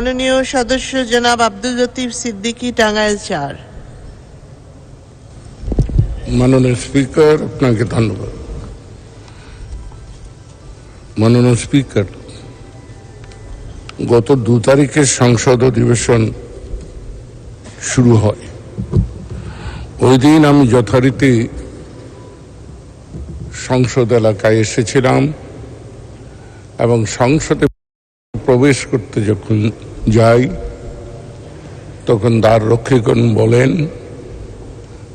মাননীয় সদস্য জনাব আব্দুল লতিফ সিদ্দিকী, টাঙ্গাইল চার। মাননীয় স্পিকার, আপনাকে ধন্যবাদ। মাননীয় স্পিকার, গত দু তারিখে সংসদ অধিবেশন শুরু হয়। ওই দিন আমি যথারীতি সংসদ এলাকায় এসেছিলাম এবং সংসদে প্রবেশ করতে যখন যাই, তখন দ্বার রক্ষীগণ বলেন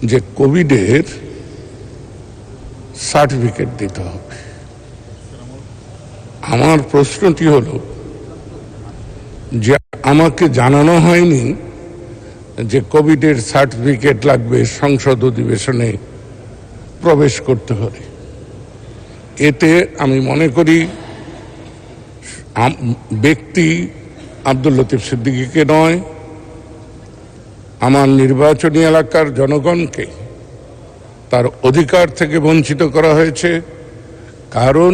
যে কোভিডের সার্টিফিকেট দিতে হবে। আমার প্রশ্নটি হলো, যে আমাকে জানানো হয়নি যে কোভিডের সার্টিফিকেট লাগবে সংসদ অধিবেশনে প্রবেশ করতে হলে এতে আমি মনে করি ব্যক্তি আব্দুল লতিফ সিদ্দিকীকে নয়, আমার নির্বাচনী এলাকার জনগণকে তার অধিকার থেকে বঞ্চিত করা হয়েছে। কারণ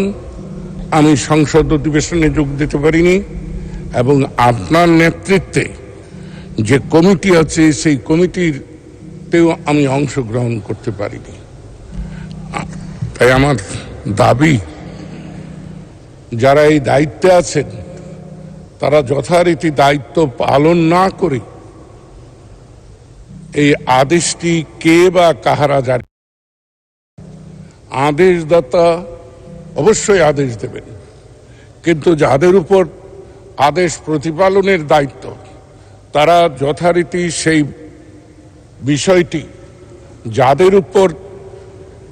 আমি সংসদ অধিবেশনে যোগ দিতে পারিনি এবং আপনার নেতৃত্বে যে কমিটি আছে, সেই কমিটিরতেও আমি অংশগ্রহণ করতে পারিনি। তাই আমার দাবি, যারা এই দায়িত্বে আছেন তারা যথারীতি দায়িত্ব পালন না করে এই আদেশটি কে বা কাহারা জারি আদেশদাতা অবশ্যই আদেশ দেবেন। কিন্তু যাদের উপর আদেশ প্রতিপালনের দায়িত্ব, তারা যথারীতি সেই বিষয়টি যাদের উপর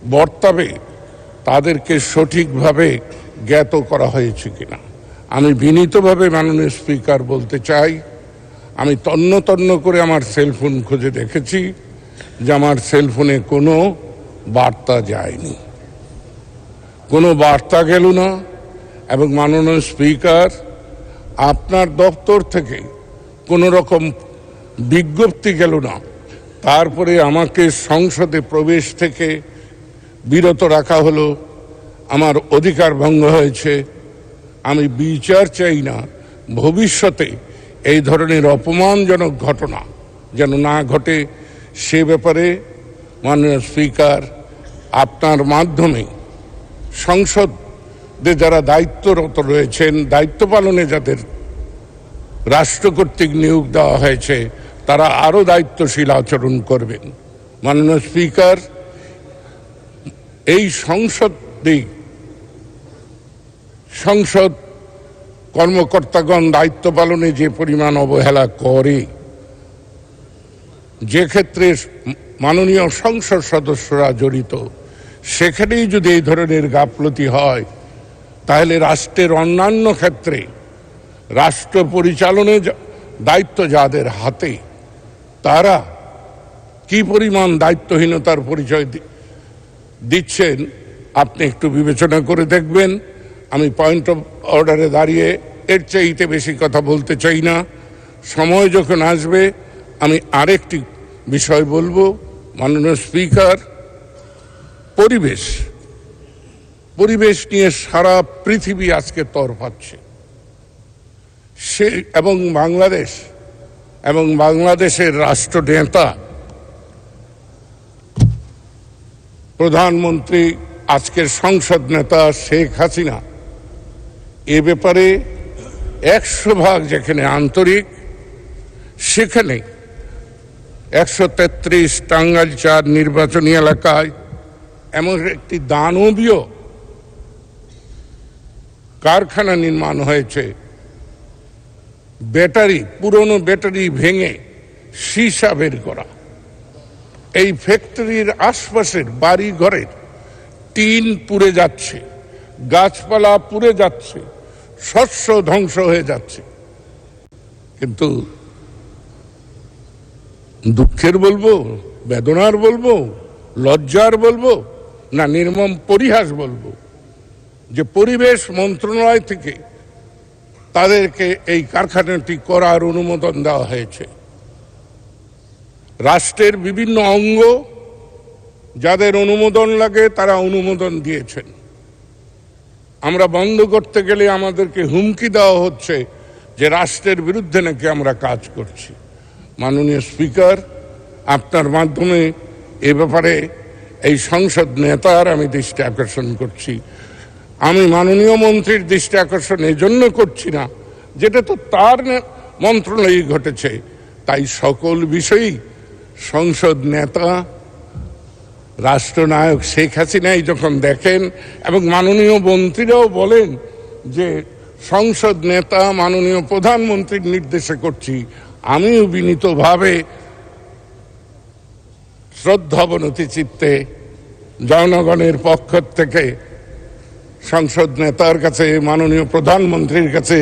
বর্তাবে, তাদেরকে সঠিকভাবে জ্ঞাত করা হয়েছে কিনা। আমি বিনীতভাবে মাননীয় স্পিকার বলতে চাই, আমি তন্ন তন্ন করে আমার সেলফোন খুঁজে দেখেছি যে আমার সেলফোনে কোনো বার্তা যায়নি। কোনো বার্তা গেল না এবং মাননীয় স্পিকার, আপনার দপ্তর থেকে কোনো রকম বিজ্ঞপ্তি গেল না। তারপরে আমাকে সংসদে প্রবেশ থেকে বিরত রাখা হলো, আমার অধিকার ভঙ্গ হয়েছে। আমি বিচার চাই না। ভবিষ্যতে এই ধরনের অপমানজনক ঘটনা যেন না ঘটে, সে ব্যাপারে মাননীয় স্পিকার আপনার মাধ্যমে সংসদে যারা দায়িত্বরত রয়েছেন, দায়িত্ব পালনে যাদের রাষ্ট্র কর্তৃক নিয়োগ দেওয়া হয়েছে, তারা আরও দায়িত্বশীল আচরণ করবেন। মাননীয় স্পিকার, এই সংসদে সংসদ কর্মকর্তাগণ দায়িত্ব পালনে যে পরিমাণ অবহেলা করে, যে ক্ষেত্রে মাননীয় সংসদ সদস্যরা জড়িত, সেখানেই যদি এই ধরনের গাফলতি হয়, তাহলে রাষ্ট্রের অন্যান্য ক্ষেত্রে রাষ্ট্র পরিচালনে দায়িত্ব যাদের হাতে, তারা কি পরিমাণ দায়িত্বহীনতার পরিচয় দিচ্ছেন, আপনি একটু বিবেচনা করে দেখবেন। আমি পয়েন্ট অফ অর্ডারে দাঁড়িয়ে এর চাইতে বেশি কথা বলতে চাই না। সময় যখন আসবে, আমি আরেকটি বিষয় বলব। মাননীয় স্পিকার পরিবেশ। পরিবেশ নিয়ে সারা পৃথিবী আজকে তর পাচ্ছে সে এবং বাংলাদেশ, এবং বাংলাদেশের রাষ্ট্র নেতা প্রধানমন্ত্রী, আজকের সংসদ নেতা শেখ হাসিনা। এ ব্যাপারে একশো ভাগ যেখানে আন্তরিক, সেখানে একশো তেত্রিশ টাঙ্গাইল চার নির্বাচনী এলাকায় এমন একটি দানবীয় কারখানা নির্মাণ হয়েছে। ব্যাটারি, পুরনো ব্যাটারি ভেঙে সীসা বের করা। এই ফ্যাক্টরির আশপাশের বাড়ি ঘরের টিন পুড়ে যাচ্ছে, গাছপালা পুড়ে যাচ্ছে শস্য ধ্বংস হয়ে যাচ্ছে। কিন্তু দুঃখের বলব, বেদনার বলব, লজ্জার বলব, না নির্মম পরিহাস বলব যে পরিবেশ মন্ত্রণালয় থেকে তাদেরকে এই কারখানাটি করার অনুমোদন দেওয়া হয়েছে। রাষ্ট্রের বিভিন্ন অঙ্গ যাদের অনুমোদন লাগে তারা অনুমোদন দিয়েছেন। আমরা বন্ধ করতে গেলে আমাদেরকে হুমকি দেওয়া হচ্ছে যে রাষ্ট্রের বিরুদ্ধে নাকি আমরা কাজ করছি। মাননীয় স্পিকার, আপনার মাধ্যমে এ ব্যাপারে এই সংসদ নেতার আমি দৃষ্টি আকর্ষণ করছি। আমি মাননীয় মন্ত্রীর দৃষ্টি আকর্ষণ এই জন্য করছি না, যেটা তো তার মন্ত্রণালয়ে ঘটেছে। তাই সকল বিষয়েই সংসদ নেতা রাষ্ট্রনায়ক শেখ হাসিনাই যখন দেখেন এবং মাননীয় মন্ত্রীরাও বলেন যে সংসদ নেতা, মাননীয় প্রধানমন্ত্রীর নির্দেশে করছি আমিও বিনীতভাবে শ্রদ্ধাবনতি চিত্তে জনগণের পক্ষ থেকে সংসদ নেতার কাছে, মাননীয় প্রধানমন্ত্রীর কাছে,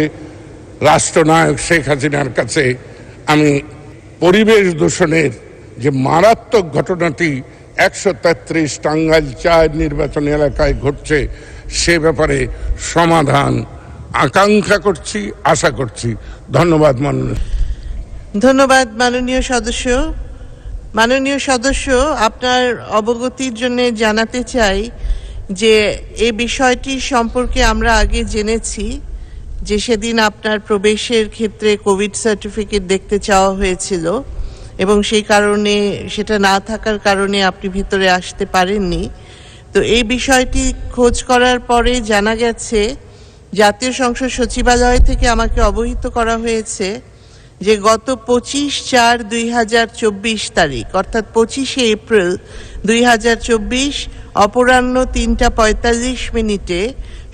রাষ্ট্রনায়ক শেখ হাসিনার কাছে আমি পরিবেশ দূষণের যে মারাত্মক ঘটনাটি একশো তেত্রিশ টাঙ্গাইল চার নির্বাচন এলাকায় ঘটছে, সে ব্যাপারে সমাধান আকাঙ্ক্ষা করছি, আশা করছি। ধন্যবাদ, মাননীয়। ধন্যবাদ, মাননীয় সদস্য। মাননীয় সদস্য, আপনার অবগতির জন্য জানাতে চাই যে এই বিষয়টি সম্পর্কে আমরা আগে জেনেছি যে সেদিন আপনার প্রবেশের ক্ষেত্রে কোভিড সার্টিফিকেট দেখতে চাওয়া হয়েছিল। এবং সেই কারণে, সেটা না থাকার কারণে আপনি ভিতরে আসতে পারেননি। তো এই বিষয়টি খোঁজ করার পরে জানা গেছে, জাতীয় সংসদ সচিবালয় থেকে আমাকে অবহিত করা হয়েছে যে গত পঁচিশ চার দুই হাজার চব্বিশ তারিখ, অর্থাৎ পঁচিশে এপ্রিল দুই হাজার চব্বিশ, অপরাহ্ন তিনটা পঁয়তাল্লিশ মিনিটে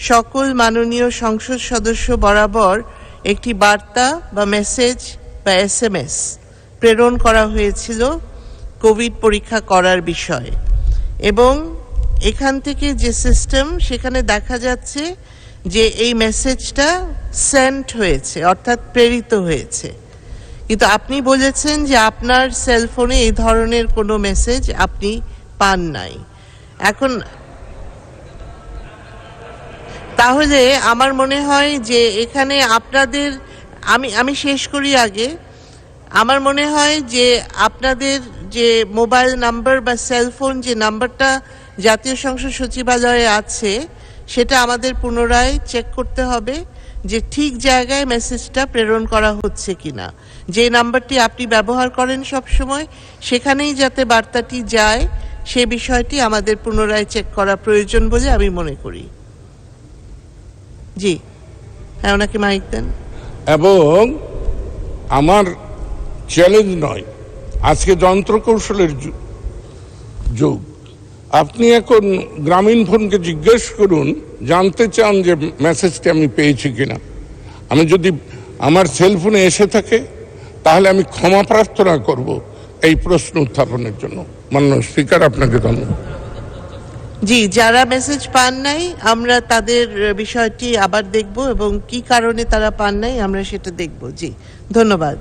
সকল মাননীয় সংসদ সদস্য বরাবর একটি বার্তা বা মেসেজ বা এস এম এস প্রেরণ করা হয়েছিল কোভিড পরীক্ষা করার বিষয়ে। এবং এখান থেকে যে সিস্টেম সেখানে দেখা যাচ্ছে যে এই মেসেজটা সেন্ট হয়েছে, অর্থাৎ প্রেরিত হয়েছে। কিন্তু আপনি বলেছেন যে আপনার সেলফোনে এই ধরনের কোনো মেসেজ আপনি পান নাই। এখন, তাহলে আমার মনে হয় যে এখানে আপনাদের, আমি আমি শেষ করি আগে। আমার মনে হয় যে আপনাদের যে মোবাইল নাম্বার বা সেলফোন যে নাম্বারটা জাতীয় সংসদ সচিবালয়ে আছে, সেটা আমাদের পুনরায় চেক করতে হবে যে ঠিক জায়গায় মেসেজটা প্রেরণ করা হচ্ছে কিনা। যে নাম্বারটি আপনি ব্যবহার করেন সব সময় সেখানেই যাতে বার্তাটি যায়, সে বিষয়টি আমাদের পুনরায় চেক করা প্রয়োজন বলে আমি মনে করি। জি। হ্যাঁ ওনাকে মাইক দেন। এবং আমার চ্যালেঞ্জ নয়। আজকে যন্ত্রকৌশলের যুগ। আপনি এখন গ্রামীণ ফোনকে জিজ্ঞেস করুন, জানতে চান যে মেসেজটি আমি পেয়েছি কিনা। আমি যদি আমার সেলফোনে এসে থাকে, তাহলে আমি ক্ষমা প্রার্থনা করব এই প্রশ্ন উত্থাপনের জন্য। মাননীয় স্পিকার আপনাকে ধন্যবাদ। জি, যারা মেসেজ পান নাই, আমরা তাদের বিষয়টি আবার দেখব এবং কি কারণে তারা পান নাই, আমরা সেটা দেখব। জি, ধন্যবাদ।